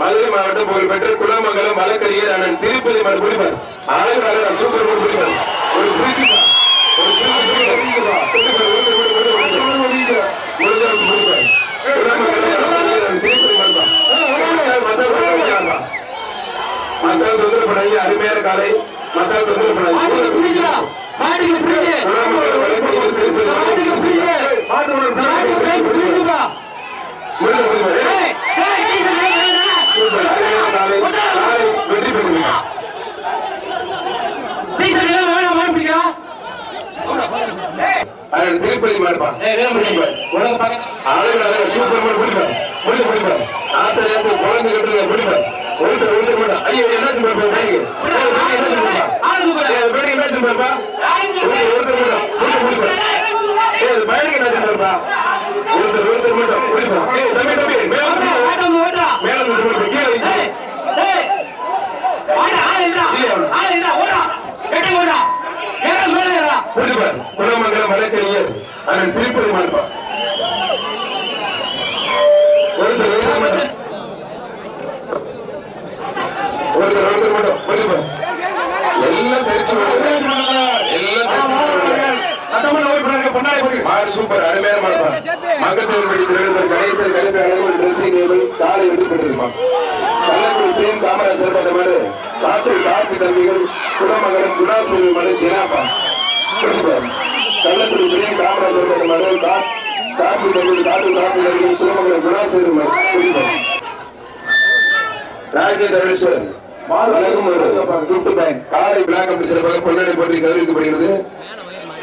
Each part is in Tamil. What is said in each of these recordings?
மதுரை மாவட்டம் புகழ்பெற்ற குலமங்கலம் வழக்கறிஞர் அண்ணன் திருப்பதி மறு குடிப்பார் அழகா சூப்பர் ஒரு குடிப்பார் ஒரு ஃப்ரிட்ஜ் மக்கள் தொந்தரவு பண்ணாங்க அருமையான காலை. மக்கள் தொந்தரவு பண்ணாங்க மாட்டுக்கு திருப்பதி மாட்டுக்கு பிடிச்சு மாட்டுக்கு பிடிச்சுப்பா முடிஞ்ச முடிஞ்ச ஏய் ஏய் நீ சொல்லுங்க சூப்பர் அருமையான காலை காலை வெற்றி பெறுவீங்க பீச நிலம் வேணா மாடு பிடிக்கிறா அதன் திருப்பதி மாடுப்பா ஏய் வேணும் பிடிப்பார் உலக பக்கம் அழகு அழகு சூப்பர் மாடு பிடிப்பார் முடிஞ்ச பிடிப்பார் ஆத்த நேரத்து குழந்தை கட்டுறத பிடிப்பார் ஒருத்தர் ஒருத்தர் மட்டும் ஐயோ என்னாச்சு பாப்பா பேடிக்கு என்னாச்சு பாப்பா ஆளுக்கு கூட ஏய், பேடி என்னாச்சு பாப்பா ஒருத்தர் ஒருத்தர் மட்டும் முடிஞ்ச பிடிப்பார் ஏய் பேடிக்கு என்னாச்சு பாப்பா ஒருத்தர் ஒருத்தர் மட்டும் பிடிப்பார் ஏய் தம்பி தம்பி மேல வந்து ஓட்டம் ஓட்டா மேல வந்து பிடிப்பார் கீழே வைங்க. ஏய் ஏய் ஆளு ஆளு இல்ல ஆளு இல்ல ஓடா கெட்டி ஓடா ஏற பிடிப்பார் குலமங்கலம் வழக்கறிஞர் அதன் திருப்பதி மாடுப்பா ஒருத்தர் ஒருத்தர் மட்டும் ஒருத்தர் ஒருத்தர் மட்டும் பிடிப்பார் எல்லாம் தெரிச்சு. எல்லாம் சூப்பர் அருமையான மாடுப்பா மகத்தூர் படி திருவள்ளுவர் கணேசன் கருப்பு அழகு ட்ரெஸ்ஸிங் டேபிள் காலை வெற்றி பெற்றிருப்பான் கள்ளக்குடி தேன் காமராஜர் பட்ட மாடு காற்று காத்து தம்பிகள் குடமங்கலம் குணாசேவி மாடு ஜெனாப்பா. கள்ளக்குடி தேன் காமராஜர் பட்ட மாடு கா- காத்து தம்பிகள் காற்று காத்து தம்பிகள் ராஜ்ய காலை சிறப்பாக பொன்னாடி போட்டி கௌரவிக்கப்படுகிறது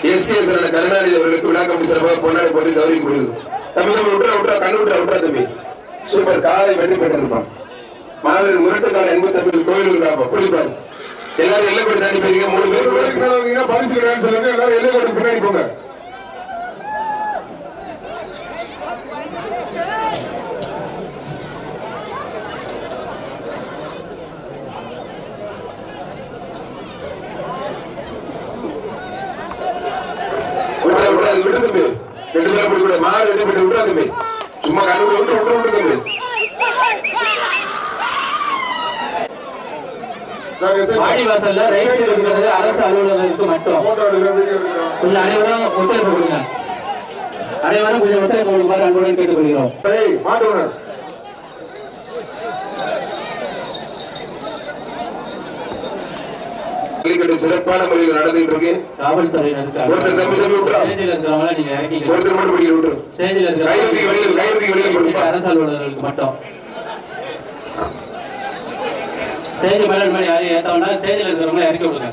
எஸ்கேஎஸ் கருணாநிதி அவர்களுக்கு விழா சிறப்பாக பொன்னாடி போட்டி கௌரவிக்கப்படுகிறது தம்பி தம்பி விட்டா விட்டா கண்ணு விட்டா விட்டா தம்பி சூப்பர் காலை வெற்றி பெற்றிருப்பான் மாணவர் முரட்டு எண்பத்தி தமிழ் கோயில் காப்பா எல்லாரும் எல்லை தாண்டி போயிருங்க. மூணு பேர் கூட. பரிசு கிடையாது சொல்லுங்க. எல்லாரும் எல்லை கோட்டுக்கு பின்னாடி போங்க. விட்டு தம்பி. ரெண்டு பேரும் மாடு விட்டுறா தம்பி சும்மா கண்ணு விட்டு விட்டு விட்டு விட்டு தம்பி. ரைட் இருக்கிறது அரசு அலுவலகத்துக்கு மட்டும். கொஞ்சம் அனைவரும் ஒத்துழைப்பு கொடுங்க. அனைவரும் கொஞ்சம் ஒத்துழைப்பு கொடுக்குமாறு அன்புடன் கேட்டுக்கொள்கிறோம். சிறப்பான முறையில் நடந்துட்டு இருக்கு. காவல்துறையினருக்கு ஒருத்தர் தம்பி தம்பி விட்டுறா. ஸ்டேஜில் இருக்கிறவங்கள நீங்க இறக்கிக்கலாம் ஒருத்தர் மட்டும் விட்டுரு. வெளியில் இருக்கிற அரசு அலுவலர்களுக்கு மட்டும். செய்தி மேல மேல யாரையும் ஏத்த வேண்டாம். இறக்கி விடுங்க.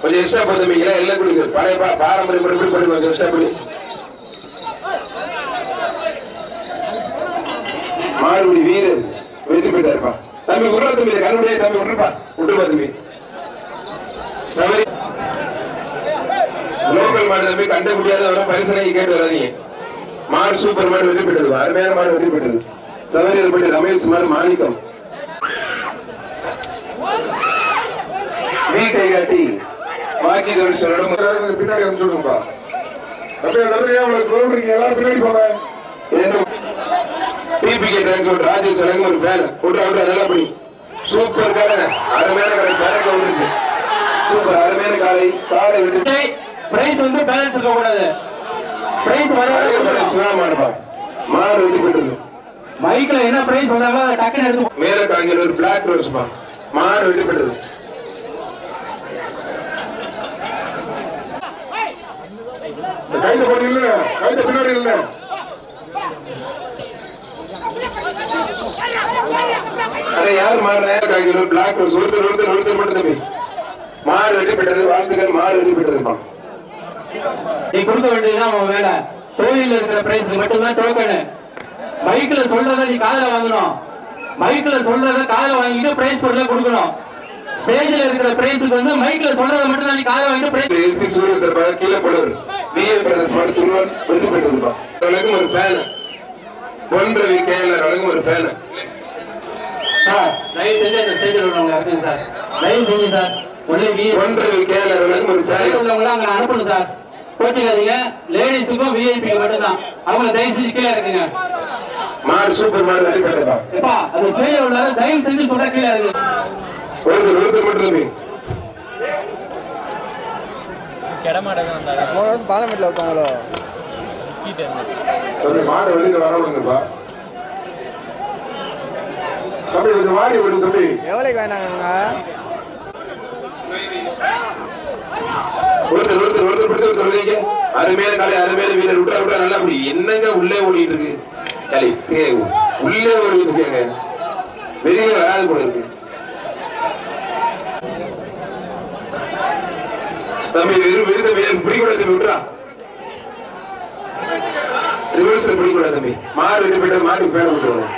கொஞ்சம் எக்ஸ்ட்ரா போதுமீங்களா எல்லாம் கொடுங்க. பழைய பாரம்பரிய முறைப்படி போடுங்க கொஞ்சம் எக்ஸ்ட்ரா படி மாறுபடி வீரர் வெற்றி பெற்றாருப்பா. தம்பி விடுறா தம்பி கண்ணுடைய தம்பி விட்டுருப்பா விட்டுருப்பா தம்பி. சபரி. லோக்கல் மாடு தம்பி கண்ட முடியாத பரிசனை கேட்டு வராதீங்க. மாடு சூப்பர் மாடு வெற்றி பெற்றது. அருமையான மாடு வெற்றி பெற்றது. சபரியில் பட்டி ரமேஷ் மாடு மாணிக்கம். வீட்டை காட்டி பாக்கி தொழில் சொல்லணும் எல்லாரும் பின்னாடி அனுப்பிச்சு விடுங்கப்பா. அப்படியே நிறைய உங்களுக்கு சொல்றீங்க எல்லாரும் பின்னாடி போங்க. டிபிகே டிரான்ஸ்போர்ட் ராஜேஷ் எனக்கு ஒரு ஃபேன் விட்டு விட்டு நல்லா பண்ணி. சூப்பர் காலை அருமையான காலை பேரக்க விட்டுருக்கு சூப்பர் அருமையான காலை. காலை விட்டு. பிரைஸ் வந்து பேலன்ஸ் இருக்க கூடாது. பிரைஸ் வர மாடுப்பா. மாடு வெட்டி பெற்றது மைக்ல என்ன பிரைஸ் வந்தாங்களோ அதை டக்குன்னு எடுத்து மேல காய்ஞ்சல் ஒரு பிளாக் ரோஸ்ப்பா மாடு வெட்டி பெற்றது கைத போட்டு இல்ல. கைத பின்னாடி இல்ல. அட யார் காய்ஞ்சல் ஒரு பிளாக் ரோஸ் ஒருத்தர் ஒருத்தர் ஒருத்தர் மட்டும் தம்பி. மாடு வெட்டி பெற்றது வாழ்த்துக்கள் மாடு வெட்டி பெற்றதுப்பா நீ கொடுக்க வேண்டியதுதான் உன் வேலை. கோயில்ல இருக்கிற பிரைஸ் மட்டும்தான் டோக்கனு மைக்ல சொல்றத நீ காதுல வாங்கணும். மைக்ல சொல்றத காதுல வாங்கிட்டு பிரைஸ் பொருளை கொடுக்கணும். ஸ்டேஜ்ல இருக்கிற பிரைஸுக்கு வந்து மைக்ல சொல்றத மட்டும் தான் நீ காதுல வாங்கிட்டு பிரைஸ் சூரியன் சார் கீழே போடுவார் பிஏ பிரதர்ஸ் மாடு துருவன் வெற்றி பெற்றதுப்பா வழங்கும் ஒரு ஃபேன் பொன்றவி கேஎல்ஆர் வழங்கும் ஒரு ஃபேன் சார் தயவு செஞ்சு அந்த ஸ்டேஜில் உள்ளவங்க சார். தயவு செஞ்சு சார் ஒன்லி வி பொன்றவி கேஎல்ஆர் வழங்கும் ஒரு ஃபேன் உள்ளவங்கள அங்க அனுப்பணும் சார். கோச்சிக்காதீங்க. லேடிஸுக்கும் விஐபிக்கு மட்டும்தான். அவங்க தயவு செஞ்சு கீழே இருக்குங்க மாடு சூப்பர் மாடு வெற்றி எப்பா அந்த ஸ்டேஜ் உள்ள தயவு செஞ்சு சொல்ல கீழே இருக்கு ஒருத்தர் ஒருத்தர் மட்டும் போன வருஷம் பாலமேட்டில் வைப்பாங்களோ தம்பி மாடு வெளியில வர விடுங்கப்பா. தம்பி கொஞ்சம் வாடி விடு தம்பி. எவ்வளோக்கு வேணாங்க ஒருத்தர் ஒருத்தர் ஒருத்தர் பிடித்து ஒருத்தர் விடுங்க அருமையான காலை அருமையான வீரர். விட்டா விட்டா நல்லா அப்படி என்னங்க உள்ளே ஓடிட்டு இருக்கு? உள்ளே ஓடிட்டு இருக்காங்க. வெளியே வராது போல இருக்கு. தம்பி வெறும் விருத பிடிக்கூடாது தம்பி விட்டுறா ரிவர்சல் பிடிக்கூடாது தம்பி. மாடு வெட்டி போயிட்டு மாட்டுக்கு பேர் விட்டுருவோம்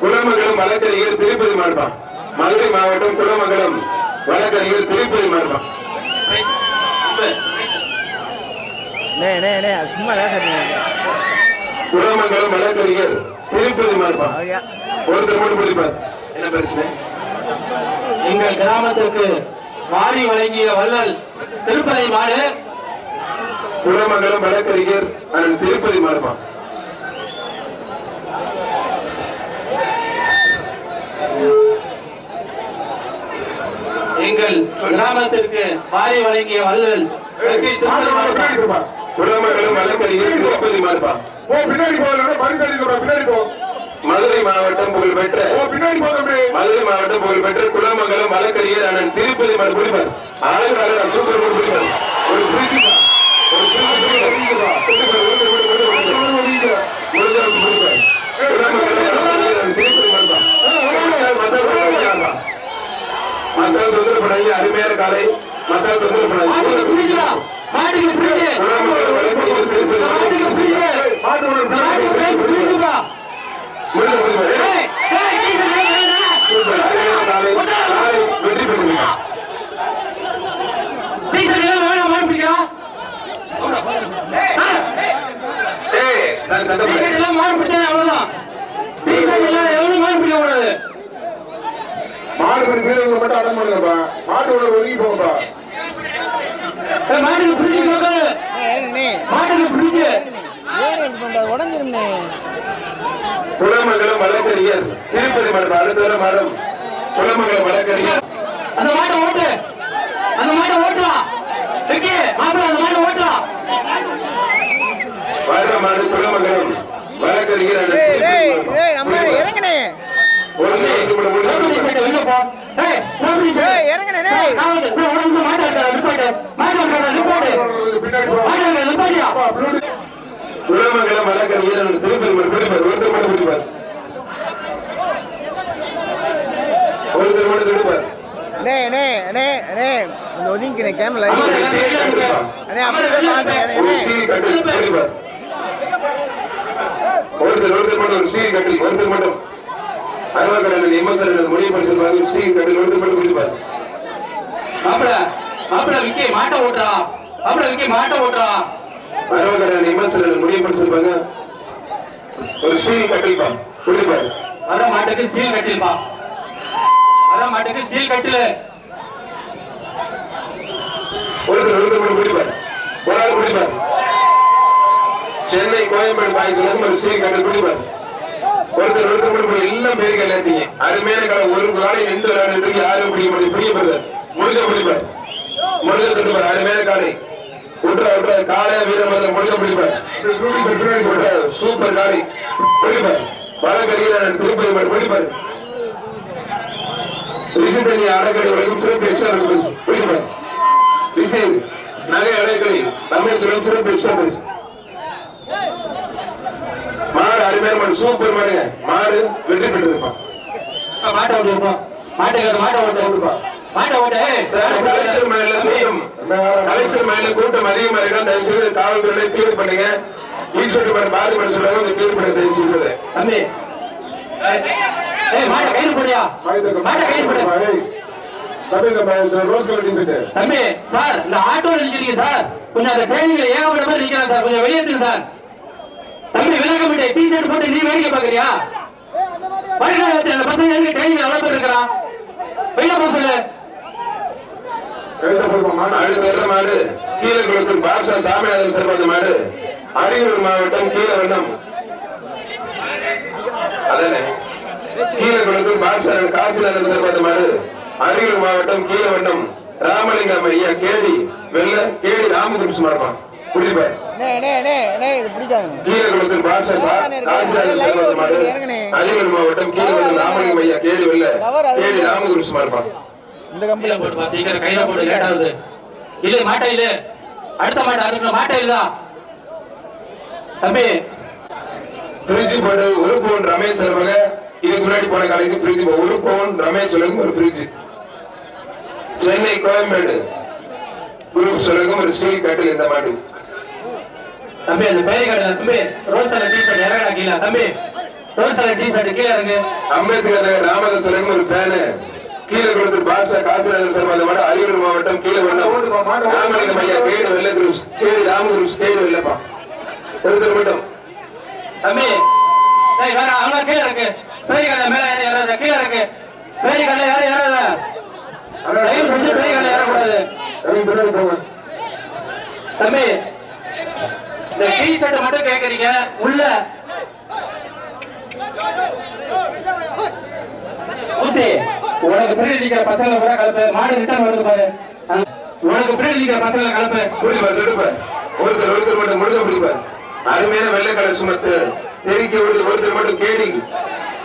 குலமங்கலம் வழக்கறிஞர் திருப்பதி மாடுப்பான் மதுரை மாவட்டம் குலமங்கலம் வழக்கறிஞர் திருப்பதி மாடுப்பான் நே நே நே அது சும்மா லேசாக குலமங்கலம் வழக்கறிஞர் திருப்பதி மாடுப்பான் ஓகே ஒருத்தர் மட்டும் பிடிப்பார் என்ன பிரச்சனை எங்கள் கிராமத்திற்கு வாரி வழங்கிய வள்ளல் திருப்பதி மாடு. குலமங்கலம் வழக்கறிஞர் அண்ணன் திருப்பதி மாடுப்பான் எங்கள் கிராமத்திற்கு வாரி வழங்கிய வள்ளல் திருப்பதி மாடு. குலமங்கலம் வழக்கறிஞர் திருப்பதி மாடுப்பான் ஓ பின்னாடி போகல பரிசு அடிக்க பின்னாடி போ. மதுரை மாவட்டம் புகழ்பெற்ற பின்னாடி போ தம்பி. மதுரை மாவட்டம் புகழ்பெற்ற குலமங்கலம் வழக்கறிஞர் அண்ணன் திருப்பதி மாடு பிடிப்பார் ஆளு அழகா சூப்பர் மாடு பிடிப்பார் ஒரு ஃப்ரிட்ஜ் ஒரு மக்கள் தொந்தரவு பண்ணாங்க அருமையான காலை. மக்கள் தொந்தரவு பண்ணாங்க மாட்டுக்கு திருப்பதி மாட்டுக்கு பிடிச்சு மாட்டு விடு, பின்னாடி மாட்டுக்கு போ. பிடிச்சு பிடிச்சுப்பா முடிஞ்ச முடிஞ்ச ஏய், ஏய், கீழே விழு, விழு, விழு. சூப்பர் அருமையான காலை காலை வெற்றி பெறுவீங்க டீசல் இல்லாம வேணாம், மாடு பிடிக்கலாம். ஆ, ஏய் சார் சட்டப்படி டீசல் இல்லாம மாடு பிடிச்சா அவ்வளவுதான். டீசல் இல்லாத எவனும் மாடு பிடிக்க கூடாது. மாடு பிடி வீரர்கள் மட்டும் அடம் பண்ணுங்கப்பா மாட்டு உள்ள ஒதுங்கி போங்கப்பா ஏய், மாட்டுக்கு பிடிச்சு நோக்காது. இறங்குண்ணே மாட்டுக்கு பிடிச்சு. ஏன் இது பண்ணுறது உடஞ்சிரும்ண்ணே குலமங்கலம் வழக்கறிஞர் திருப்பதி மடம் அடுத்த வர மடம் குலமங்கலம் வழக்கறிஞர் அந்த மாட்டை ஓட்டு அந்த மாட்டை ஓட்டலாம் விக்கி, மாப்பிள்ளை, அந்த மாட்டை ஓட்டலாம் வர்ற மாடு குலமங்கலம் வழக்கறிஞர் அண்ணன் டேய் திருப்பதி டேய் மடம். டேய் நம்ம இறங்குண்ணே ஒரு நிமிஷம் கூட முடிஞ்சு தளபதி சட்டை வெளில போ. ஏய், தளபதி சட்டை. டேய் இறங்குண்ணே டேய் நான் வந்து, டேய், ஒரு நிமிஷம் மாட்டை இருக்கா, நிப்பாட்டு. மாட்டை இருக்கா, நிப்பாட்டு. பின்னாடி போ மாட்டை இருக்கா, நிப்பாட்டியா? அப்பா, blue குலமங்கலம் வழக்கறிஞர் அண்ணன் திருப்பதி மடம் பிடிப்பார் பிடிப்பார் ஒருத்தர் மட்டும் பிடிப்பார் அண்ணே அண்ணே அண்ணே அண்ணே இந்த ஒதுங்கிக்கிறேன் கேமரா. அண்ணே அப்படியே ஒருத்தர் ஒருத்தர் மட்டும் ஒரு ஸ்டீல் கட்டில் ஒருத்தர் மட்டும். அருவாக்கடலில் எம்எஸ்ஆர் மொழி படிச்சிருப்பாங்க ஸ்டீல் கட்டில் ஒருத்தர் மட்டும் பிடிப்பார் மாப்பிள்ளை, மாப்பிள்ளை, விக்கி, மாட்டை ஓட்டுறா. மாப்பிள்ளை, விக்கி, மாட்டை ஓட்டுறா. அருவாக்கடலில் எம்எஸ்ஆர் மொழி படிச்சிருப்பாங்க. ஒரு ஸ்டீல் கட்டில் பிடிப்பார் வர மாட்டுக்கு ஸ்டீல் கட்டில்பா வர மாட்டுக்கு ஸ்டீல் கட்டிலு ஒருத்தர் ஒரு ஆள் பிடிப்பார் சென்னை கோயம்பேடு பாய்ஸ் ஒரு ஸ்டீல் கட்டில் பிடிப்பார் ஒருத்தர் ஒருத்தர் பிடி- எல்லாம் பேர் கல்யாணத்தீங்க அருமையான காலம் ஒரு காலை நின்று விளையாண்டு யாரும் பிடிக்க முடியும் பிடிக்க போறார் முழுக்க பிடிப்பார் முழுக்க பிடிப்பார் அருமையான காலை விட்டுறா விட்டுறா காலையா வீரமந்திரம் முழுக்க பிடிப்பார் blue t-shirt பின்னாடி போ விட்டுறா, சூப்பர் காலை பிடிப்பார் வழக்கறிஞர் திருப்பதி மட்டும் பிடிப்பார் ரிஷிதனி அடக்கடி வரைக்கும் சிறப்பு எக்ஸ்ட்ரா இருக்கு பிடிப்பார் ரிஷித் நகை அடைக்கடி ரமேஸ்வரம் சிறப்பு எக்ஸ்ட்ரா பரிசு. மாடு அருமையான மாடு சூப்பர் மாடுங்க. மாடு வெற்றி பெற்றிருப்பா மாட்டை ஓட்டு மாட்டை மாட்டை ஓட்டு கலெக்ஷன் மேல கூட்டம். கலெக்ஷன் மேல கூட்டம் அதிகமா இருக்கா? தயவு செய்து காவல்துறை கிளியர் பண்ணுங்க ஈஸ்வரி மேல பாதி பண்ண சொல்றாங்க கொஞ்சம் கிளியர் பண்ண தயவு செய்து தம்பி. ஏய், மாட்டை கைது போடியா மாட்டை கைது போடு தம்பி இந்த ரோஸ் கலர் டிஷர்ட் தம்பி சார் இந்த ஆட்டோல நிக்கிறீங்க சார். கொஞ்சம் அந்த ட்ரெயினிங்ல ஏகப்பட்ட நிக்கிறாங்க சார். கொஞ்சம் வெளியேற்றுங்க சார். தம்பி விளக்க மாட்டே டி ஷர்ட் போட்டு நீ வேடிக்கை பாக்குறியா பசங்க எவ்வளவு பேர் இருக்கிறான் வெளில போக சொல்லு. அடுத்த மாடு கீழக்குளத்தூர் பாப்சா சாமிநாதன் சிறப்பாத மாடு. அரியலூர் மாவட்டம் கீழவண்ணம் கீழக்குளத்தூர் பாப்சா காசிநாதன் சிறப்பாத மாடு. அரியலூர் மாவட்டம் கீழவண்ணம் ராமலிங்கம் ஐயா கேடி வெள்ள கேடி ராமகிருஷ்ணன் இருப்பான் குடிப்பார் கீழக்குளத்தூர் பாப்சா காசிநாதன் சிறப்பாத மாடு. அரியலூர் மாவட்டம் கீழவண்ணம் ராமலிங்கம் ஐயா கேடி வெள்ள கேடி ராமகிருஷ்ணன் இருப்பான் இந்த கம்பெனி போடுப்பா சீக்கிரம் கையில போடு லேட் ஆகுது இல்ல மாட்டை இல்ல. அடுத்த மாட்டை அறுக்கணும் மாட்டை இல்ல? தம்பி. ஃப்ரிட்ஜ் போட்டு ஒரு பவுன் ரமேஷ் சொல்லுவாங்க இதுக்கு முன்னாடி போன காலைக்கு ஃப்ரிட்ஜ் ஒரு பவுன் ரமேஷ் சொல்லுங்க ஒரு ஃப்ரிட்ஜ் சென்னை கோயம்பேடு. குரூப் சொல்லுங்க ஒரு ஸ்டீல் கட்டில் இந்த மாடு. தம்பி அந்த பேரி கடை தம்பி ரோஸ் கலர் டீ ஷர்ட் இறங்கடா கீழே. தம்பி ரோஸ் கலர் டீ ஷர்ட் கீழே இறங்கு அம்பேத்கர் ராமதாஸ் சொல்லுங்க ஒரு ஃபேனு கீழே கொடுத்து பாட்சா காசிராஜன் சார் அந்த மாடு அரியலூர் மாவட்டம் கீழே வண்ணம் ராமலிங்கம் ஐயா கேடு வெள்ள குரூஸ் கேடு ராம குரூஸ் கேடு வெள்ளப்பா. ஒருத்தர் மட்டும். தம்பி டேய் வேற அவன கீழே இருக்கு. பேரி கடை மேல ஏறி ஏறாத கீழே இருக்கு. பேரி கடை யாரும் ஏறாத. தயவு செஞ்சு பேரி கடை ஏறக்கூடாது. தம்பி இந்த டீ ஷர்ட் மட்டும் கேக்குறீங்க. உள்ள. ஊட்டி. உனக்கு பின்னாடி நிக்கிற பசங்களை கூட கலப்பு. மாடு ரிட்டர்ன் வருது பாரு. உனக்கு பின்னாடி நிக்கிற பசங்களை கலப்பு. பிடிப்பார் தடுப்பார் ஒருத்தர் ஒருத்தர் மட்டும் முடிஞ்ச பிடிப்பார் அருமையான வெள்ளை கலர் சுமத்து தெரிக்க விடுது ஒருத்தர் மட்டும் கேடி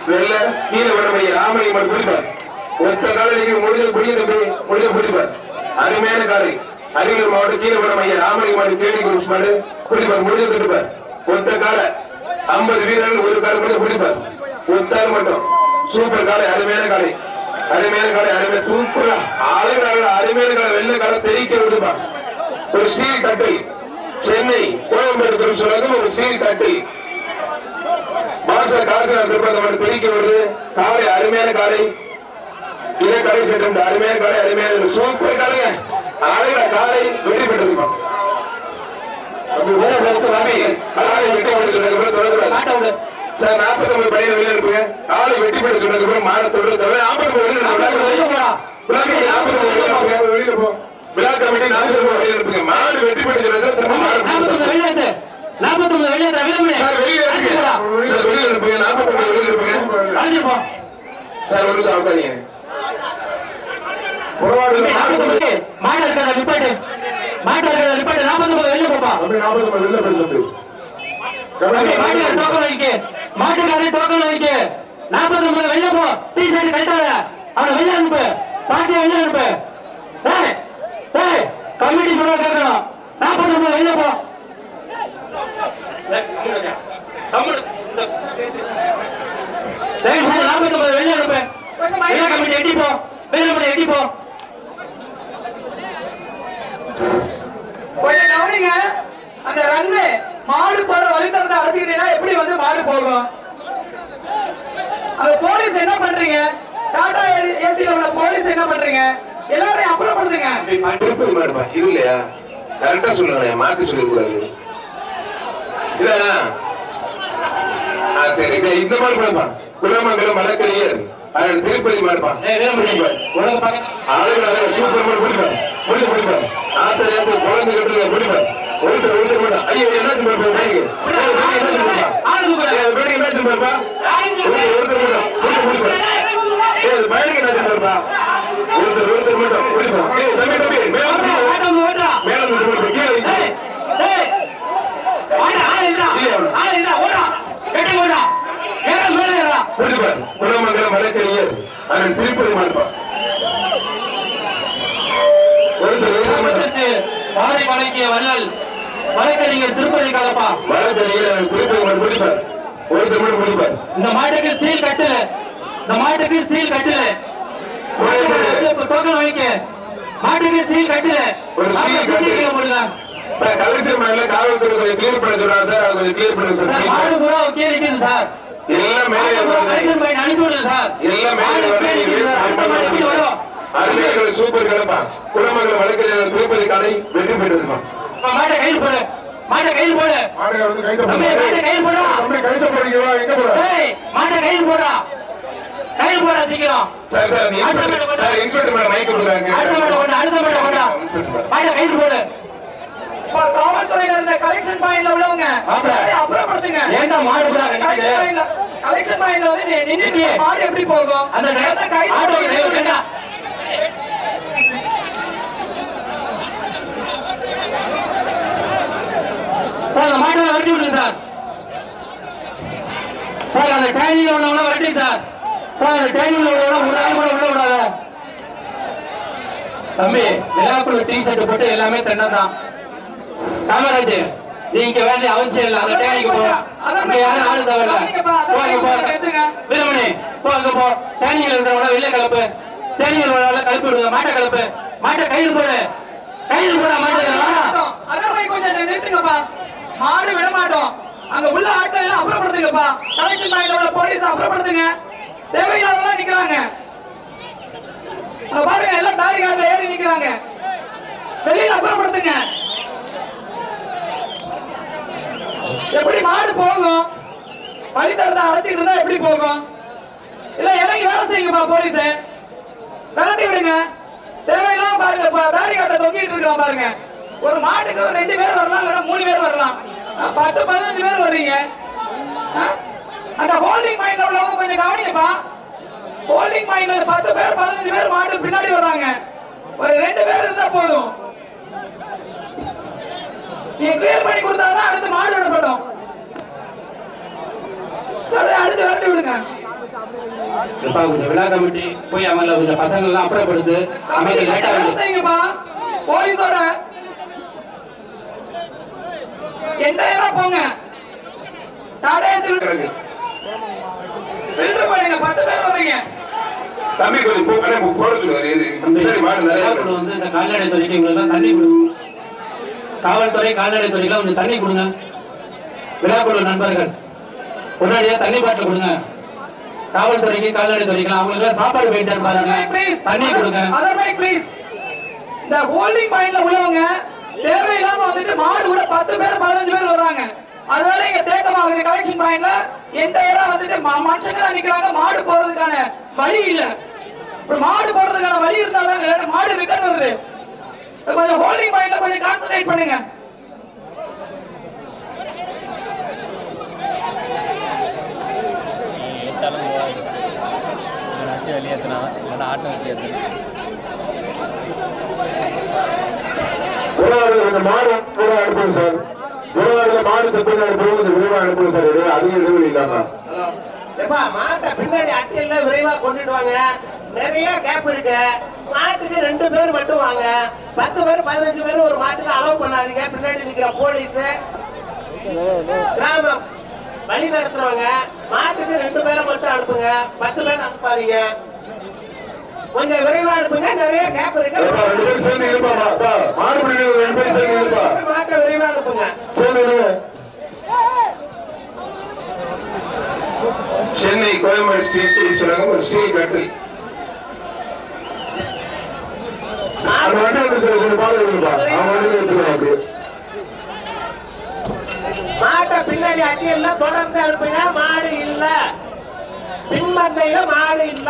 வெள்ள கீழே வடமைய ராமலிங்க மட்டும் பிடிப்பார் ஒத்த கால நீங்க முடிஞ்ச பிடிக்கிற முடிஞ்ச பிடிப்பார் அருமையான காலை. அரியலூர் மாவட்டம் கீழே வடமைய ராமலிங்க மட்டும் கேடி குரூஸ் மாடு பிடிப்பார் முடிஞ்ச பிடிப்பார் ஒத்த கால ஐம்பது வீரர்கள் ஒரு காலம் மட்டும் பிடிப்பார் ஒத்தாள் மட்டும். சூப்பர் காலை அருமையான காலை. அருமையான காலை அருமை தூக்குறா. அழகாக அருமையான காலை வெள்ளை தெரிக்க விடுமா? ஒரு ஸ்டீல் கட்டில். சென்னை கோயம்பேடு சொல்லுங்க ஒரு ஸ்டீல் கட்டில். மார்க்சா காசு சிறப்பாக தெரிக்க விடுது. காலை அருமையான காலை இதே கடை செட்டும் அருமையான காலை அருமையான சூப்பர் காலைங்க அலைவர காலை வெற்றி பெற்றிருப்பா காலை வெற்றி பெற்று சொன்னதுக்கு தொடர்பு மாட்ட விடு சார் நாற்பத்தி ஒன்பது பையன் வெளியே இருப்பீங்க காலை வெட்டி போட்டு சொன்னதுக்கு அப்புறம் மாடத்தோடு தவிர நாற்பத்தி ஒன்பது வெளியே போடா நாற்பத்தி ஒன்பது வெளியில போ விழா கமிட்டி நாற்பத்தி ஒன்பது வெளியே இருப்பீங்க மாடு வெட்டி போட்டு சொன்னதுக்கு திரும்ப மாடு நாற்பத்தொன்பது வெளியே இருந்து நாற்பத்தொன்பது வெளியே இருந்து விலமணி சார் வெளியே இருப்பீங்க சார் வெளியே இருப்பீங்க நாற்பத்தி ஒன்பது வெளியே இருப்பீங்க கலந்து போ சார் ஒரு நிமிஷம் உட்காருங்க புறவாடு நாற்பத்தொன்பது மாடு இருக்கிறத நிப்பாட்டு மாடு இருக்கிறத நிப்பாட்டு நாற்பத்தொன்பது வெளியே போப்பா தம்பி நாற்பத்தி ஒன்பது வெளில போய் தம்பி தம்பி, மாட்டுக்கார டோக்கன் வைக்க நாற்பது டோக்கன் வெளியே போ டீ ஷர்ட் கட்டாத அவனை வெளியே அனுப்பு. பாட்டியை வெளியே அனுப்பு. ஏய் டேய் கமிட்டி சொல்ல கேட்கணும். நாற்பத்தொன்பது வெளியே போ தயவு செஞ்சு வெளியே அனுப்பு. வெளியே கமிட்டி போ வெளியே கமிட்டி கொஞ்சம் கவனிங்க. அந்த ரன்னு மாடு போற வழித்தடத்தை அடைச்சுக்கிட்டீங்கன்னா எப்படி வந்து மாடு போகும்? அந்த போலீஸ் என்ன பண்றீங்க? டாடா ஏசில உள்ள போலீஸ் என்ன பண்றீங்க? எல்லாரையும் அப்புறப்படுத்துங்க. இது இல்லையா கரெக்டா சொல்லுங்க மாத்தி சொல்லக்கூடாது இல்லையா ஆ சரி இந்த- மாதிரி மாடுப்பா குலமங்கலம் அது திருப்பதி மாடுப்பா. ஏய் வேலுமணி உனக்கு பக்கத்துல ஆளுநர் சூப்பர் மாடு பிடிப்பார் முடிச்சு பிடிப்பார் ஆத்த நேரத்து குழந்தை கட்டுறத பிடிப்பார் ஒருத்தர் ஒருத்தர் மட்டும் ஐயோ என்னாச்சு பாருப்பா பேருக்கு பேருக்கு என்னாச்சு பாருப்பா ஒருத்தர் மட்டும் பயனுக்கு என்னாச்சு பாருப்பா ஒருத்தர் ஒருத்தர் மட்டும் பிடிப்பார் ஏய் தம்பி தம்பி மேல மேல பிடிப்பார் கீழே ஆடு ஆடு இல்லடா. ஆடு இல்லடா. ஓடா கெட்டி ஓடா ஏற மேல ஏறா பிடிப்பார் குலமங்கலம் மலக்கலியர் அதன் திருப்பதி மாடுப்பா ஒருத்தர் ஒருத்தர் மட்டும் பாறை மலைக்கு வள்ளல். வழக்கறிஞர் திருப்பதி கலப்பா. மலக்கலியர் அதன் திருப்பதி மாடு பிடிப்பார் ஒருத்தர் மட்டும் பிடிப்பார் இந்த மாட்டுக்கு ஸ்டீல் கட்டுல. இந்த மாட்டுக்கு ஸ்டீல் கட்டுல டோக்கன் வாங்கிக்க. மாட்டுக்கு ஸ்டீல் கட்டுல. ஒரு steel கட்டில். போடுங்க கலெக்ஷன் மேல காவல்துறை கொஞ்சம் கிளியர் பண்ண சொல்றாங்க சார் அது கொஞ்சம் கிளியர் பண்ணுங்க சார் மாடு. பூரா கீழே நிக்குது சார். எல்லாம் மேலே. லைசன்ஸ் பையன் அனுப்பி விடுங்க சார். எல்லாம் மேலே வரும்? அருமையார்கள் சூப்பர் கலப்பா. குலமங்கலம் வழக்கறிஞர் திருப்பதி கடை வெற்றி பெற்றிருமா இப்ப மாட்டை கையில் போடு. மாட்டை கையில் போடு. வந்து மாட்டை கையில் போடா. எங்க மாட்டை கையில் போடா. கயிறு போட சீக்கிரம். சார் சார் அந்த inspector sir inspector madam mic கொடுக்குறாங்க. அடுத்த மேடம் கொண்டு அடுத்த மேடம் கொண்டா மாட்ட கயிறு போடு. இருந்த கலெக்ஷன் பாயிண்ட்ல உள்ளவங்க அப்புறப்படுத்துங்க. ஏன்டா மாடு கலெக்ஷன் பாயிண்ட்ல வந்து நீ- நின்னுட்டு. மாடு எப்படி போகும்? அந்த கரெக்டா கை ஆட்டோ தூக்கி டிரைவர் நிறுத்துங்க. கேட்டா சார் அந்த மாட்டை வரட்டி விடுங்க சார் சார் அந்த உள்ளவங்க வரட்டி சார் சார் அந்த உள்ளவங்க ஒரு ஆள் கூட உள்ள விடாத. தம்பி ஷர்ட் போட்டு எல்லாமே தென்னை தான் காமராஜ் நீங்க வேண்டிய அவசியம் இல்லை. அந்த டேனிக்கு போ. அங்க யாரும் ஆளு தேவையில்ல. போ அங்க போ. வீரமணி போ அங்க போ. டேனியில் இருக்கிறவங்கள வெளியே கலப்பு டேனியில் உள்ளவங்கள கலப்பி விடுங்க. மாட்டை கலப்பு மாட்டை கையில் போடு. கையில் போட மாட்டேங்க கொஞ்சம் நிறுத்துங்கப்பா. மாடு விட மாட்டோம். அங்க உள்ள ஆட்கள் எல்லாம் அப்புறப்படுத்துங்கப்பா. கலெக்ஷன் பாயிண்ட் உள்ள போலீஸ் அப்புறப்படுத்துங்க. தேவையில்லாதவங்க நிக்கிறாங்க. பாருங்க எல்லாம் பேரிகார்ட்ல ஏறி நிக்கிறாங்க. வெளியில அப்புறப்படுத்துங்க. எப்படி மாடு போகும்? வழி தரத்தை இருந்தா எப்படி போகும்? இல்ல இறங்கி வேலை செய்யுங்கப்பா போலீஸ். விரட்டி விடுங்க. தேவையில்லாம பாருங்க பேரிகார்ட்டை தொங்கிட்டு இருக்கான் பாருங்க. ஒரு மாட்டுக்கு ஒரு ரெண்டு பேர் வரலாம் இல்லைன்னா மூணு பேர் வரலாம். பத்து பதினஞ்சு பேர் வர்றீங்க. அந்த ஹோல்டிங் மைண்ட்ல உள்ளவங்க கொஞ்சம் கவனிங்கப்பா. ஹோல்டிங் மைண்ட்ல பத்து பேர் பதினஞ்சு பேர் மாட்டு பின்னாடி வர்றாங்க. ஒரு ரெண்டு பேர் இருந்தா போதும். நீங்க கிளியர் பண்ணி கொடுத்தாதான் அடுத்து மாடு விடப்படும். அடுத்து விரட்டி விடுங்க. விழா கமிட்டி போய் அவங்கள பசங்க எல்லாம் அப்புறப்படுத்து. அமைதி லேட் ஆகுது செய்யுங்கப்பா போலீஸோட எண்டாயிரம் போங்க? டாடா கிடக்கு. ஃபில்டர் பண்ணுங்க பத்து பேர் வரீங்க. தம்பி கொஞ்சம் போ போட சொல்லுவாரு மாடு நிறைய இருக்கு. வந்து இந்த கால்நடை துறைக்கு எங்களுக்கு தண்ணி கொடுங்க காவல்துறை கால்நடை துறைக்கெல்லாம் கொஞ்சம் தண்ணி கொடுங்க. விழாக்குழு நண்பர்கள். உடனடியா தண்ணி பாட்டில் கொடுங்க. காவல்துறைக்கு கால்நடை துறைக்கு அவங்களுக்கு சாப்பாடு போயிட்டு பாருங்க. ப்ளீஸ் தண்ணி கொடுங்க. அதர்வை ப்ளீஸ் இந்த ஹோல்டிங் பாயிண்ட்ல உள்ளவங்க தேவையில்லாம வந்துட்டு மாடு கூட பத்து பேர் பதினஞ்சு பேர் வர்றாங்க. அதனால இங்க தேக்கமாகுது. கலெக்ஷன் பாயிண்ட்ல என்டையரா வந்துட்டு ம- மனுஷங்க நிக்கிறாங்க மாடு போறதுக்கான வழி இல்ல. மாடு போறதுக்கான வழி இருந்தாதான் மாடு ரிட்டர்ன் வருது. கொஞ்சம் ஹோல்டிங் பாயிண்ட்ல கொஞ்சம் கான்சென்ட்ரேட் பண்ணுங்க. வெளியேற்றினா இல்லைன்னா ஆட்டம் வச்சு ஏற்றணும் உறவாடுகள் இந்த மாடு கூட அனுப்புங்க சார். உறவாடுகளை மாடு செப்பி அனுப்புவோம் கொஞ்சம் விரைவாக அனுப்புங்க சார். இடையே அதிக இடைவெளி இல்லாம. மாட்டை பின்னாடி அட்டையில விரைவா கொண்டுட்டு வாங்க நிறைய கேப் இருக்கு. மாட்டுக்கு ரெண்டு பேர் மட்டும் வாங்க. பத்து பேர் பதினஞ்சு பேர் ஒரு மாட்டுக்கு அலோவ் பண்ணாதீங்க. பின்னாடி நிக்கிற போலீஸ் கிராமம் வழி நடத்துறவங்க மாட்டுக்கு ரெண்டு பேரை மட்டும் அனுப்புங்க. பத்து பேர் அனுப்பாதீங்க. கொஞ்சம் விரைவா அனுப்புங்க நிறைய கேப் ரெண்டு சேர்ந்து இருக்கு இருப்பா பிடிக்கிற ரெண்டு பேரும் சேர்ந்து இருப்பா. மாட்டை விரைவா அனுப்புங்க சேர்ந்து சென்னை கோயம்பேடு ஸ்ட்ரீட் சொல்லுவாங்க ஒரு ஸ்டீல் கட்டில் அந்த வண்டி வந்து சார் கொஞ்சம் பாதை விடுங்கப்பா அவன் வண்டி எடுத்துக்கலாம் அப்படியே. மாட்டை பின்னாடி அட்டியல்ல தொடர்ந்து அனுப்புங்க. மாடு இல்ல. பின்மண்டையில மாடு இல்ல.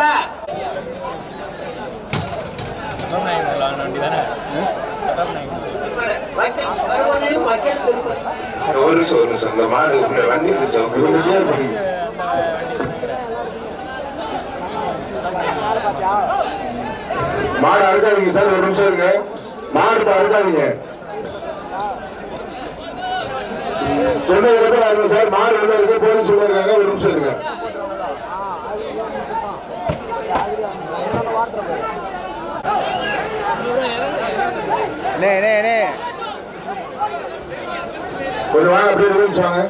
விளாட தானே ஒரு நிமிஷம் ஒரு நிமிஷம் இந்த மாடு உள்ள வண்டி மாடு அறுக்காதீங்க சார் ஒரு நிமிஷம் இருங்க. மாடு இப்ப அறுக்காதீங்க. சொன்னதுக்கு அப்புறம் சார் மாடு உள்ள இருக்கு போலீஸ் உள்ள இருக்காங்க ஒரு நிமிஷம் இருங்க. நே நே நே. கொஞ்சம் வாங்க அப்படியே ரூல்ஸ் வாங்க.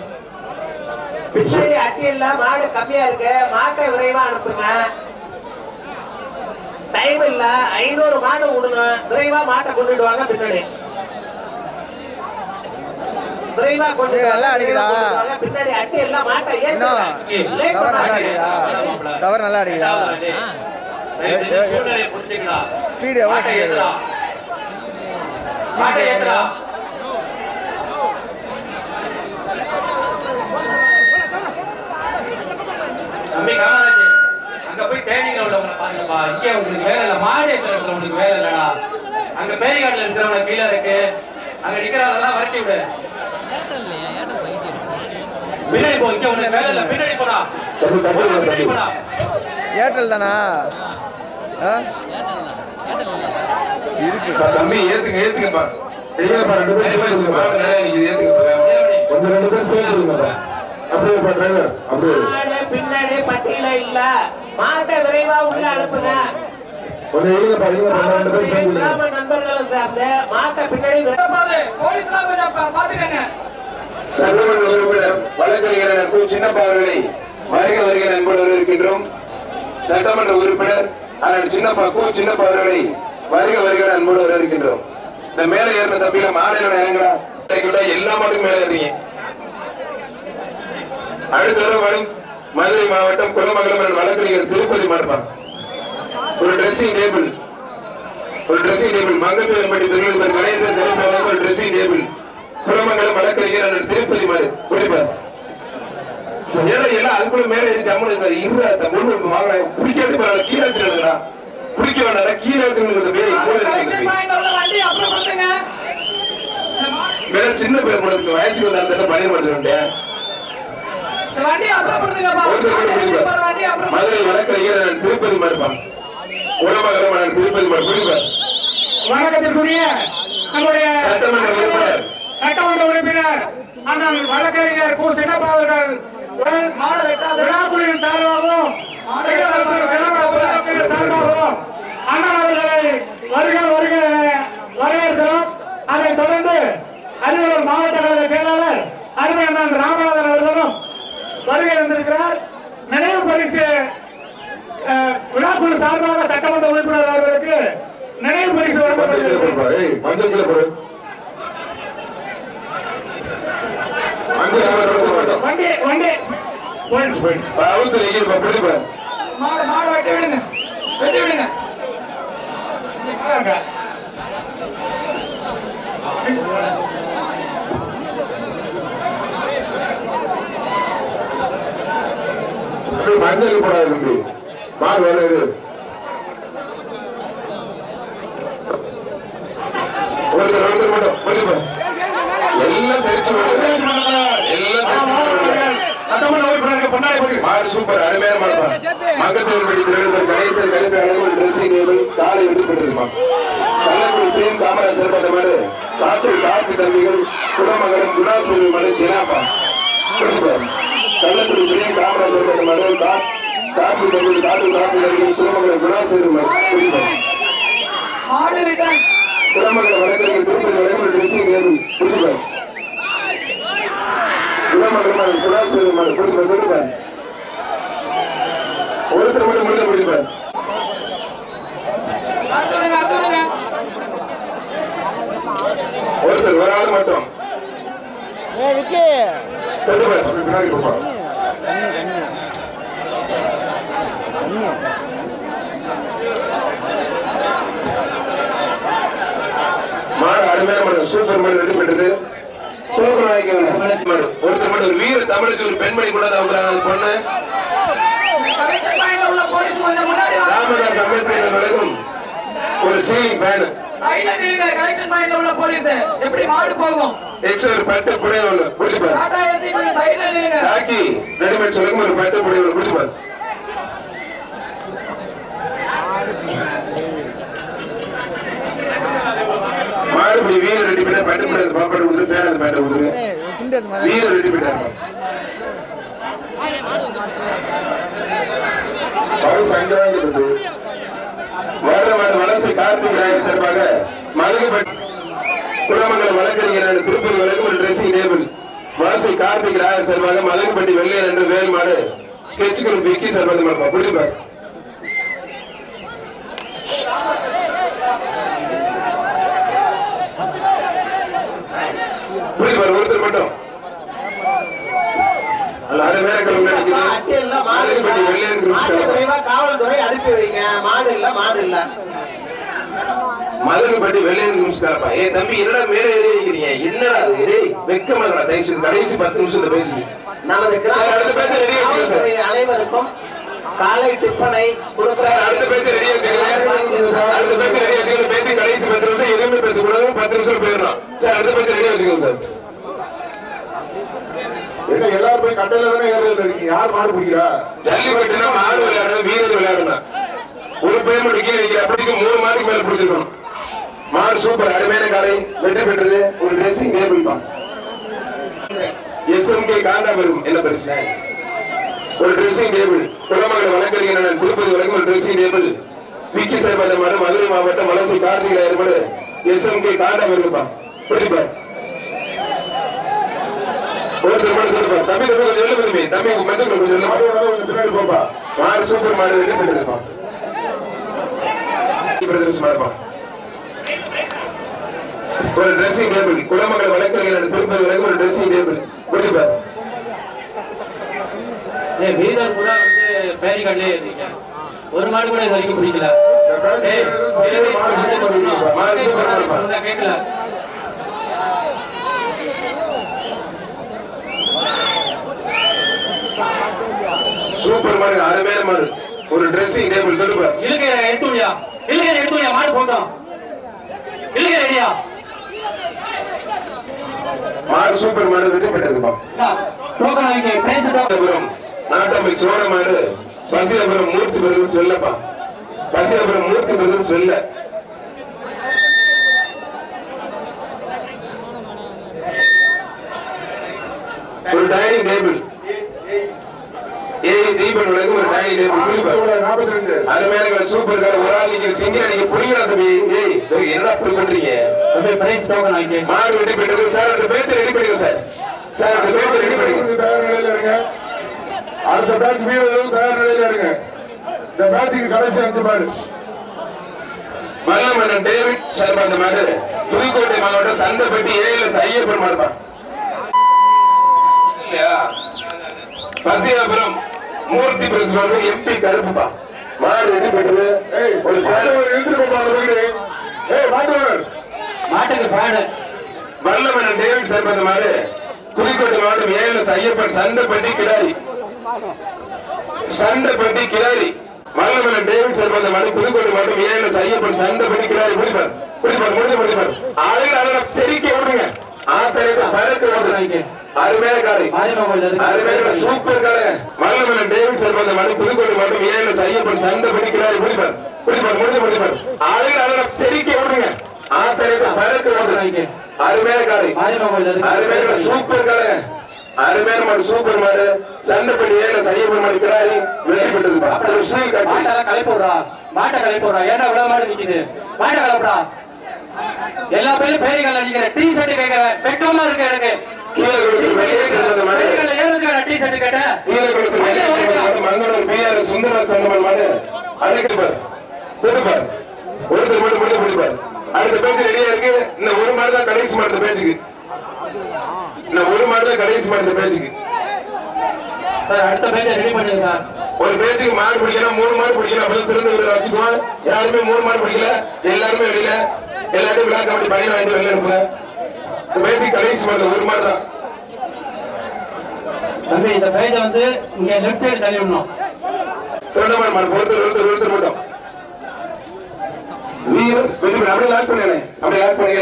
பின்னாடி அட்டியல்ல மாடு கம்மியா இருக்கு. மாட்டை விரைவா அனுப்புங்க. டைம் இல்ல. ஐநூறு மாடு விடணும் விரைவா மாட்டை கொண்டுட்டு வாங்க பின்னாடி. விரைவா கொண்டு நல்லா அடிக்குதா? பின்னாடி அட்டியல்ல மாட்டை என்ன ஏத்துங்க நல்லா. அடிக்குதா? ஸ்பீடு எவ்வளோ மாட்டை தம்பி காமராஜ் அங்க போய் இங்கே உங்களுக்கு வேலை இல்லை. மாடு ஏத்துறதுல உங்களுக்கு வேலை இல்லடா. அங்க பேரிகாட்டில் இருக்கிறவங்க கீழே இருக்கு. அங்க நிக்கிறதெல்லாம் வரட்டி விடு. பின்னாடி போ இங்க உனக்கு வேலை இல்லை. பின்னாடி போடா. ஏர்டெல் தானா? ஆ? தம்பி ஏத்துங்க ஏத்துங்கப்பா இல்லப்பா ரெண்டு பேரும் ரெண்டு அப்படியே டிரைவர் அப்படியே. மாடு பின்னாடி பட்டியல இல்ல. மாட்டை விரைவா உள்ள அனுப்புங்க. கொஞ்சம் இல்லப்பா இல்லப்பா ரெண்டு பேரும் கிராம நண்பர்களும் சேர்ந்து மாட்டை பின்னாடி விரை- போலீஸ் எல்லாம் கொஞ்சம் பா- பாத்துக்கங்க சட்டமன்ற உறுப்பினர் வழக்கறிஞர் கு சின்னப்பா அவர்களை வருக வருக நண்பர்கள் இருக்கின்றோம் சட்டமன்ற உறுப்பினர் அண்ணன் சின்னப்பா கு சின்னப்பா அவர்களை வருக வருக அன்போடு இருக்கின்றோம் இந்த மேல ஏறின தம்பியில மாநில இறங்கடா. எல்லா மாட்டுக்கும் மேல ஏறீங்க அடுத்த தடவை வரும் மதுரை மாவட்டம் குலமங்கலம் வழக்கறிஞர் திருப்பதி மாட்டான் ஒரு ட்ரெஸ்ஸிங் டேபிள் ஒரு ட்ரெஸ்ஸிங் டேபிள் மங்கப்பேரம்பட்டி பெருமாள் கணேசன் திருப்பதி ஒரு ட்ரெஸ்ஸிங் டேபிள் குலமங்கலம் வழக்கறிஞர் அண்ணன் திருப்பதி மாடு குடிப்பார். ஏன்னா எல்லாம் அதுக்குள்ள மேல ஏறி ஜம்முன்னு இருக்காரு. இருடா வாங்க குடிக்காட்டி பரவாயில்ல கீழே வச்சிருக்கா குடிக்க வேண்டாம் கீழே வேற சின்ன பேர் கூட இருக்கு வயசுக்கு வந்து அந்த பணி மாட்டேன் இந்த வண்டி அப்புறம் பண்ணுங்கப்பா ஒருத்தர் கூட குடிப்பார் வண்டி அப்புறம் மதுரை வழக்கறிஞர் திருப்பதி மாடுப்பான் குலமங்கலம் அண்ணன் திருப்பதி குடிப்பார் வணக்கத்திற்குரிய நம்முடைய சட்டமன்ற உறுப்பினர். சட்டமன்ற உறுப்பினர் அண்ணன் வழக்கறிஞர் கு. சின்னப்பா அவர்கள். விழாக்குழுவின் சார்பாகவும் சார்பாகவும் அண்ணன் அவர்களை வருக வருக வரவேற்கிறோம். அதைத் தொடர்ந்து அரியலூர் மாவட்ட கழக செயலாளர் அருமை அண்ணன் ராமநாதன் அவர்களும் வருகை வந்திருக்கிறார் நினைவு பரிசு விழாக்குழு சார்பாக சட்டமன்ற உறுப்பினர் அவர்களுக்கு நினைவு பரிசு வழங்கப்படுகிறது வண்டி வண்டி. போயிடுச்சு போயிடுச்சு. மாடு மாடு வெட்டி விடுங்க. வெட்டி விடுங்க. மஞ்சள் போடாது தம்பி மாடு வரையுது ஒருத்தர் ஒருத்தர் மட்டும் குடிப்பார் எல்லாம் தெரிச்சு விடுங்க. எல்லாம் தெரிச்சு விடுங்க. சட்டமன்ற உறுப்பினருக்கு பொன்னாடை சூப்பர் அருமையான மகத்தூர் மங்கத்தூர்படி திருவள்ளுவர் கணேசன் கருப்பு அழகு ட்ரெஸ்ஸிங் டேபிள் காலை வெட்டி கள்ளக்குடி தேன் காமராஜர் பண்ண மாடு காற்று சாத்து தம்பிகள் குடமகன் குணாசேரி மாடு ஜெனாப்பா குடிப்பார் கள்ளக்குடி தேன் காமராஜர் பண்ண மாடு சாத்து தம்பிகள் காற்று சாத்து தம்பிகள் குடமகன் குணாசேரி மாடு குடிப்பார் வழக்கறிஞர் திருப்பதி வழக்கு ட்ரெஸ்ஸிங் டேபிள் குடிப்பார் குடமங்கலம் குணாசேரி மாடு குடிப்பார் ஒருத்தர் மட்டும். ஒருத்தர் ஒரு ஆள் மட்டும் பின்னாடி போப்பா மாடு அருமையான மாடு சூப்பர் மாடு ரெடி ஒருத்தர் மட்டும் ஒரு வீர தமிழுக்கு ஒரு பெண்மணி கூட தான் பொண்ணு கலெக்ஷன் பாயிண்ட் உள்ள போலீஸ் கொஞ்சம் முன்னாடி வாங்க. ராமதாஸ் அம்பேத்கர் வழங்கும் ஒரு சீலிங் ஃபேன் சைடுல நில்லுங்க கலெக்ஷன் பாயிண்ட் உள்ள போலீஸ் எப்படி மாடு போகும்? எக்ஸ்ட்ரா ஒரு பட்டு புடைய ஒண்ணு குடிப்பார் டாடா ஏசி கொஞ்சம் சைடுல நில்லுங்க. ராக்கி ரெடிமேட் சொல்லுங்க ஒரு பட்டு ஒண்ணு மாடுபடி வீர ரெடி பண்ண பட்டு அந்த பாப்பாடு கொடுத்து ஃபேன் அந்த கொடுத்துருங்க வீர ரெடி பண்ணிட்டாங்க பாரு சண்டை வாங்கிட்டு வருடமான வளர்ச்சி கார்த்திக் ராயன் சார்பாக மதுரைப்பட்டு குலமங்கலம் வழக்கறிஞர் திருப்பதி வழக்கு ஒரு ட்ரெஸ்ஸிங் டேபிள் வளர்ச்சி கார்த்திக் ராயன் சார்பாக மதுரைப்பட்டி வெள்ளையர் என்று வேல்மாடு ஸ்கெட்ச் குரூப் விக்கி சார்பாக மாடுப்பா ஒருத்தர் மட்டும். அது அரை பேருக்கு முன்னாடி காவல்துறை அனுப்பி வைங்க. மாடு இல்ல மாடு இல்ல. மதுரைப்பட்டி வெள்ளையன் நிமிஷம் ஏ தம்பி என்னடா மேல ஏறி இருக்கிறீங்க? என்னடா அது? டேய் வெக்கமா இருக்கா தயவு கடைசி பத்து நிமிஷத்துல பேச்சு. நமது அனைவருக்கும் காலை டிப்பனை சார் அடுத்த பேச்சு ரெடியா வச்சுக்கோங்க. அடுத்த பேச்சு ரெடியா பேச்சு கடைசி பத்து நிமிஷம் எதுவுமே பேசக்கூடாது. பத்து நிமிஷம் போயிடணும் சார் அடுத்த பேச்சு ரெடியா வச்சுக்கோங்க சார். என்ன எல்லாரும் போய் கட்டையில தானே ஏறுறது இருக்கீங்க. யார் மாடு பிடிக்கிறா? ஜல்லிக்கட்டுனா மாடு விளையாடணும் வீரர் விளையாடணும் ஒரு பேர் மட்டும் கீழே நிக்கிற. அப்படிக்கு மூணு மாட்டுக்கு மேல பிடிச்சிருக்கணும். மாடு சூப்பர். அருமையான காலை. வெற்றி பெற்றது. ஒரு ட்ரெஸ்ஸிங் டேபிள் தான் காண்டா பெரும் என்ன பிரச்சனை? ஒரு ட்ரெஸ்ஸிங் டேபிள் குளமகள் வழக்கறிஞர் திருப்பதி வரைக்கும் ஒரு ட்ரெஸ்ஸிங் டேபிள் விக்கி சார்பாத மாடு மதுரை மாவட்டம் வளர்ச்சி கார்த்திகராயர் மாடு எஸ்எம்கே காண்டா பிடிப்பார் ஒருத்தர் தம்பி கொஞ்சம் விரும்பி தம்பி கொஞ்சம் எழுத மாடு வர கொஞ்சம் பின்னாடி போப்பா மாடு சூப்பர் மாடு பிரதர்ஸ் ஒரு ட்ரெஸ்ஸிங் டேபிள் குளமக்கள் வழக்கறிஞர் திருப்பதி வரைக்கும் ஒரு ட்ரெஸ்ஸிங் டேபிள் கொடுப்பார் ஏய் வீரர் கூட வந்து பேரிகார்ட்லயே இருக்கீங்க ஒரு மாடு கூட இது வரைக்கும் பிடிக்கல இந்த பேட்ச் ஏய், சரியா மாடு மாடு சூப்பர் பிடிக்கணும். மாடு சூப்பர் மாடுப்பா. சொன்னா கேட்கல சூப்பர் மாடு மாடு ஒரு ட்ரெஸ்ஸிங் டேபிள் கொடுப்பார் இழுக்கிற எடுத்துடியா இழுக்கிற எடுத்துடியா மாடு போட்டோம். இழுக்கிற ஐடியா மாடு சூப்பர் மாடு வெற்றி பெற்றிருப்பான் டோக்கன் வாங்கி பிரைஸ் டோக்கன் பசியாபுரம் நாட்டமை சோழ மாடு. பசியாபுரம் மூர்த்தி பிரதர் சொல்லப்பா. பசியாபுரம் மூர்த்தி பிரதர் சொல்ல. ஒரு டைனிங் டேபிள் தீபன் உலகம் ஒரு டைனிங் டேபிள் கொடுப்பார் நாற்பத்தி ரெண்டு அருமையான சூப்பர் கார் ஒரு ஆள் நீங்க சிங்கிள் நீங்க புரியல தம்பி? ஏய் என்னடா அப்படி பண்றீங்க? பிரைஸ் டோக்கன் வாங்கி மாடு வெட்டி பெற்றது சார் அந்த பேச்சை ரெடி பண்ணிக்கோ சார். சார் அந்த பேச்சை ரெடி பண்ணிக்கோ தயார் நிலையில இருங்க அடுத்த பேட்ச் வீரர்கள் தயார் நிலையில இருங்க இந்த பேட்சுக்கு கடைசி அஞ்சு மாடு. வல்லமன்னன் டேவிட் சார்பா அந்த மாடு. புதுக்கோட்டை மாவட்டம் சந்தைப்பட்டி ஏழு ஐயப்பன் மாடுப்பா இல்லையா? பசியாபுரம். மூர்த்தி பிரசிடண்ட் எம்பி கருப்புப்பா. மாடு பெற்றது ஏய் ஒரு மாட்டுக்கு ஃபேனு வல்லமன்னன் டேவிட் சார்பா அந்த மாடு. புதுக்கோட்டை மாவட்டம் ஏழு ஐயப்பன் சந்தைப்பட்டி கிடாரி. சண்டைப்பட்டி கிடாரி. வல்லமன்னன் டேவிட் சார்பா அந்த மாடு புதுக்கோட்டை மாவட்டம் ஏழு ஐயப்பன் சண்டைப்பட்டி கிடாரி. பிடிப்பார் பிடிப்பார் முடிஞ்சு முடிப்பார். ஆளுங்க அதோட பெருக்கி விடுங்க. ஆத்தரையத்தை பறக்க விடுங்க அருமையான இருக்கு அருமையான சூப்பர் காரு வல்லமன்னன் டேவிட் சார்பா அந்த மாடு புதுக்கோட்டை மாவட்டம் ஏழு ஐயப்பன் சண்டைப்பட்டி கிடாரி பிடிப்பார் பிடிப்பார் முடிஞ்சு முடிப்பார் ஆளுங்க அதோட பெருக்கி விடுங்க ஆத்தரையத்தை பறக்க விடுங்க அருமையான மாரியம்மன் அருமையான சூப்பர் காரு அருமையான மாடு சூப்பர் மாடு. சண்டைப்படி ஏழு சையப்பன் கிடாரி கட்டி. மாட்டெல்லாம் கலைப்போடுறா மாட்டை கலைப்போடுறா ஏன்டா இவ்வளவு மாடு நிக்குது? மாட்டை கலப்புடா எல்லா பேரும் பேரிகள் அடிக்கிற டீ ஷர்ட் கேட்கிற வெக்கமா இருக்கு எனக்கு. டீ ஷர்ட் கேட்டேன் மங்களூர் பிஆர் சுந்தர சங்கமன் மாடு. அழைக்கிட்டு கொடுப்பார் ஒருத்தர் மட்டும் மட்டும் கொடுப்பார் அடுத்த பேச்சு ரெடியா இருக்கு. இந்த ஒரு மாடு தான் கடைசி மாடு இந்த பேச்சுக்கு. இந்த ஒரு மாடு தான் கடைசி மாடு இந்த பேச்சுக்கு. சார் அடுத்த பேஜை ரெடி பண்ணுங்க சார். ஒரு பேச்சுக்கு மாடு பிடிக்கணும் மூணு மாடு பிடிக்கணும். அப்பதான் சிறந்த வீரர் வச்சுக்குவோம் யாருமே மூணு மாடு பிடிக்கல. எல்லாருமே வெளியில எல்லாத்தையும் விழா கமிட்டி பணியில் வாங்கிட்டு வெளில இந்த பேச்சுக்கு கடைசி மாடு ஒரு மாடு தான். தம்பி இந்த பேஜை வந்து இங்க லெஃப்ட் சைடு தள்ளி விடணும் ஒருத்தர் ஒருத்தர் ஒருத்தர் மட்டும். பெற- அப்படியே லாக் பண்ணி அப்படியே லாக் பண்ணி